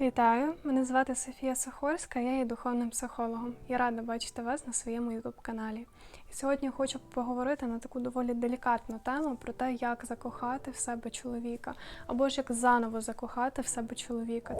Вітаю! Мене звати Софія Сахорська, я є духовним психологом. Я рада бачити вас на своєму youtube каналі. І сьогодні хочу поговорити на таку доволі делікатну тему про те, як закохати в себе чоловіка, або ж як заново закохати в себе чоловіка.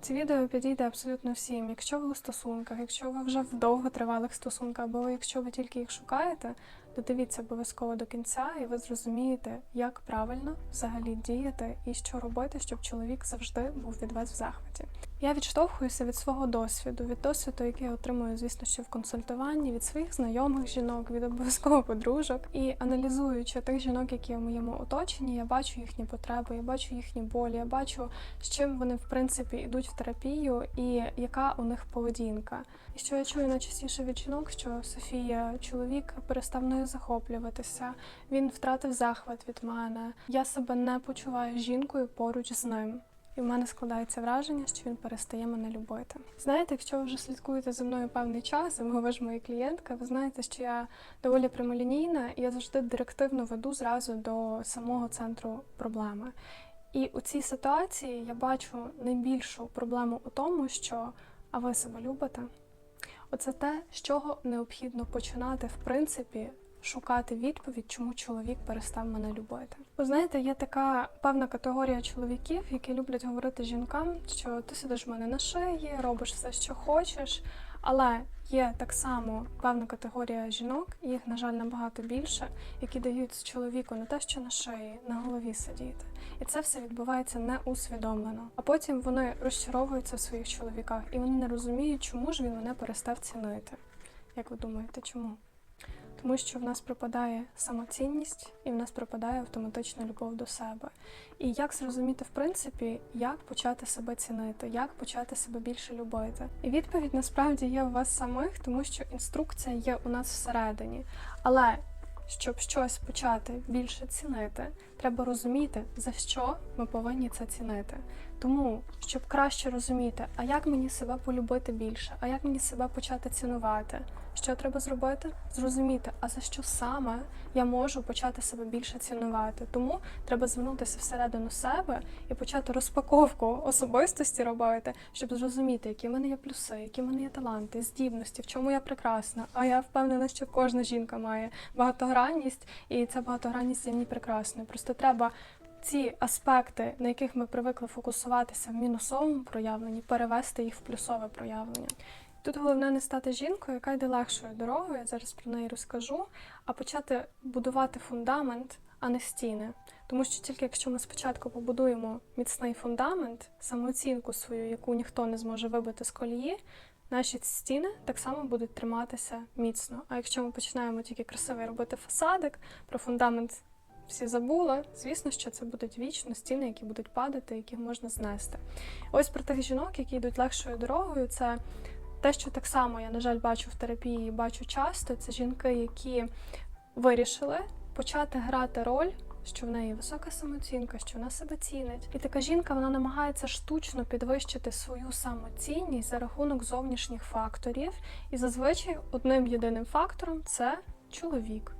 Це відео підійде абсолютно всім. Якщо ви у стосунках, якщо ви вже в довготривалих стосунках, або якщо ви тільки їх шукаєте, додивіться обов'язково до кінця, і ви зрозумієте, як правильно взагалі діяти і що робити, щоб чоловік завжди був від вас в захваті. Я відштовхуюся від свого досвіду, від досвіду, який я отримую, звісно, що в консультуванні, від своїх знайомих жінок, від обов'язково подружок. І аналізуючи тих жінок, які в моєму оточенні, я бачу їхні потреби, я бачу їхні болі, я бачу, з чим вони в принципі йдуть в терапію, і яка у них поведінка. І що я чую найчастіше від жінок, що Софія, чоловік перестав мною захоплюватися, він втратив захват від мене. Я себе не почуваю жінкою поруч з ним. І в мене складається враження, що він перестає мене любити. Знаєте, якщо ви вже слідкуєте за мною певний час, бо ви ж моя клієнтка, ви знаєте, що я доволі прямолінійна, і я завжди директивно веду зразу до самого центру проблеми. І у цій ситуації я бачу найбільшу проблему у тому, що а ви себе любите? Оце те, з чого необхідно починати, в принципі, шукати відповідь, чому чоловік перестав мене любити. Ви знаєте, є така певна категорія чоловіків, які люблять говорити жінкам, що ти сидиш в мене на шиї, робиш все, що хочеш. Але є так само певна категорія жінок, їх, на жаль, набагато більше, які дають чоловіку не те, що на шиї, на голові сидіти. І це все відбувається неусвідомлено. А потім вони розчаровуються в своїх чоловіках, і вони не розуміють, чому ж він мене перестав цінити. Як ви думаєте, чому? Тому що в нас пропадає самоцінність і в нас пропадає автоматична любов до себе. І як зрозуміти, в принципі, як почати себе цінити, як почати себе більше любити? І відповідь насправді є у вас самих, тому що інструкція є у нас всередині. Але щоб щось почати більше цінити, треба розуміти, за що ми повинні це цінити. Тому, щоб краще розуміти, а як мені себе полюбити більше, а як мені себе почати цінувати, що треба зробити? Зрозуміти, а за що саме я можу почати себе більше цінувати. Тому треба звернутися всередину себе і почати розпаковку особистості робити, щоб зрозуміти, які в мене є плюси, які в мене є таланти, здібності, в чому я прекрасна. А я впевнена, що кожна жінка має багатогранність, і ця багатогранність є ній прекрасною. Просто треба ці аспекти, на яких ми привикли фокусуватися в мінусовому проявленні, перевести їх в плюсове проявлення. Тут головне не стати жінкою, яка йде легшою дорогою, я зараз про неї розкажу, а почати будувати фундамент, а не стіни. Тому що тільки якщо ми спочатку побудуємо міцний фундамент, самооцінку свою, яку ніхто не зможе вибити з колії, наші стіни так само будуть триматися міцно. А якщо ми починаємо тільки красивий робити фасадик, про фундамент всі забули, звісно, що це будуть вічно стіни, які будуть падати, які можна знести. Ось про тих жінок, які йдуть легшою дорогою, це те, що так само я, на жаль, бачу в терапії, бачу часто, це жінки, які вирішили почати грати роль. Що в неї висока самооцінка, що вона себе цінить, і така жінка вона намагається штучно підвищити свою самоцінність за рахунок зовнішніх факторів, і зазвичай одним єдиним фактором це чоловік.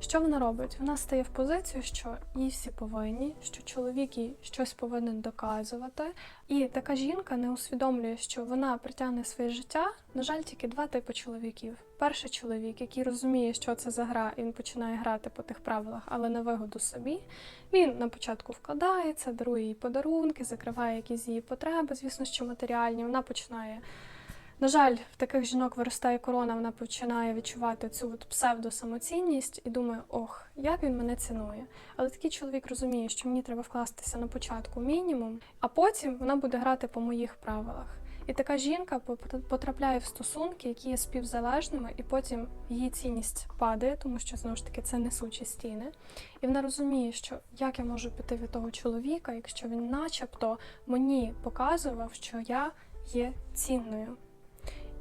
Що вона робить? Вона стає в позицію, що їй всі повинні, що чоловік їй щось повинен доказувати. І така жінка не усвідомлює, що вона притягне своє життя. На жаль, тільки два типи чоловіків. Перший чоловік, який розуміє, що це за гра, і він починає грати по тих правилах, але на вигоду собі. Він на початку вкладається, дарує їй подарунки, закриває якісь її потреби, звісно, що матеріальні. Вона починає. На жаль, в таких жінок виростає корона, вона починає відчувати цю от псевдосамоцінність і думає, ох, як він мене цінує. Але такий чоловік розуміє, що мені треба вкластися на початку мінімум, а потім вона буде грати по моїх правилах. І така жінка потрапляє в стосунки, які є співзалежними, і потім її цінність падає, тому що знову ж таки це несучі стіни. І вона розуміє, що як я можу піти від того чоловіка, якщо він, начебто, мені показував, що я є цінною.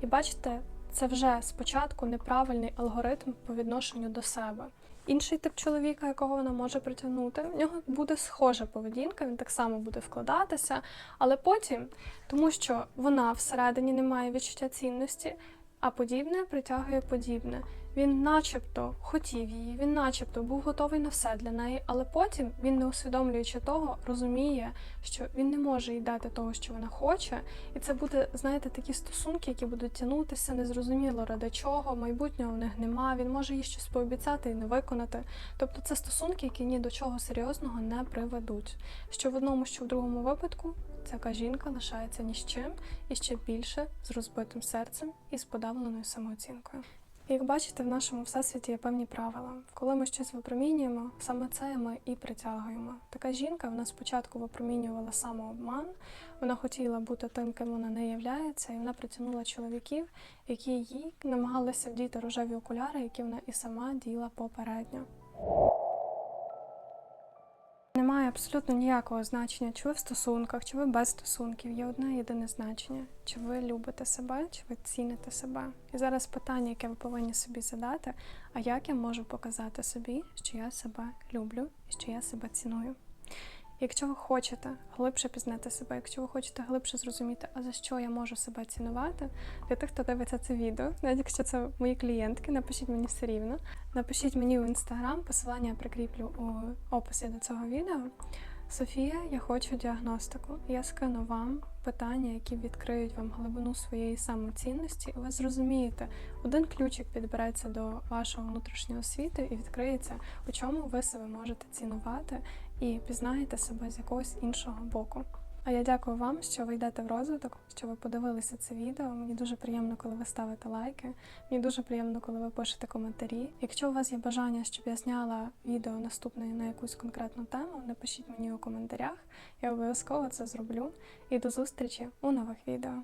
І бачите, це вже спочатку неправильний алгоритм по відношенню до себе. Інший тип чоловіка, якого вона може притягнути, в нього буде схожа поведінка, він так само буде вкладатися, але потім, тому що вона всередині не має відчуття цінності, а подібне притягує подібне. Він начебто хотів її, він начебто був готовий на все для неї, але потім він, не усвідомлюючи того, розуміє, що він не може їй дати того, що вона хоче, і це буде, знаєте, такі стосунки, які будуть тягнутися, незрозуміло ради чого, майбутнього в них нема. Він може їй щось пообіцяти і не виконати. Тобто це стосунки, які ні до чого серйозного не приведуть. Що в одному, що в другому випадку така жінка лишається ні з чим і ще більше з розбитим серцем і з подавленою самооцінкою. Як бачите, в нашому всесвіті є певні правила. Коли ми щось випромінюємо, саме це ми і притягуємо. Така жінка вона спочатку випромінювала самообман, вона хотіла бути тим, ким вона не являється, і вона притягнула чоловіків, які їй намагалися вдіти рожеві окуляри, які вона і сама діла попередньо. Абсолютно ніякого значення, чи ви в стосунках, чи ви без стосунків. Є одне єдине значення: чи ви любите себе, чи ви ціните себе. І зараз питання, яке ви повинні собі задати: а як я можу показати собі, що я себе люблю і що я себе ціную? Якщо ви хочете глибше пізнати себе, якщо ви хочете глибше зрозуміти, а за що я можу себе цінувати, для тих, хто дивиться це відео, навіть якщо це мої клієнтки, напишіть мені все рівно. Напишіть мені в інстаграм, посилання я прикріплю у описі до цього відео. Софія, я хочу діагностику. Я скину вам питання, які відкриють вам глибину своєї самоцінності, і ви зрозумієте, один ключик підбереться до вашого внутрішнього світу і відкриється, у чому ви себе можете цінувати і пізнаєте себе з якогось іншого боку. А я дякую вам, що ви йдете в розвиток, що ви подивилися це відео. Мені дуже приємно, коли ви ставите лайки. Мені дуже приємно, коли ви пишете коментарі. Якщо у вас є бажання, щоб я зняла відео наступне на якусь конкретну тему, напишіть мені у коментарях. Я обов'язково це зроблю. І до зустрічі у нових відео.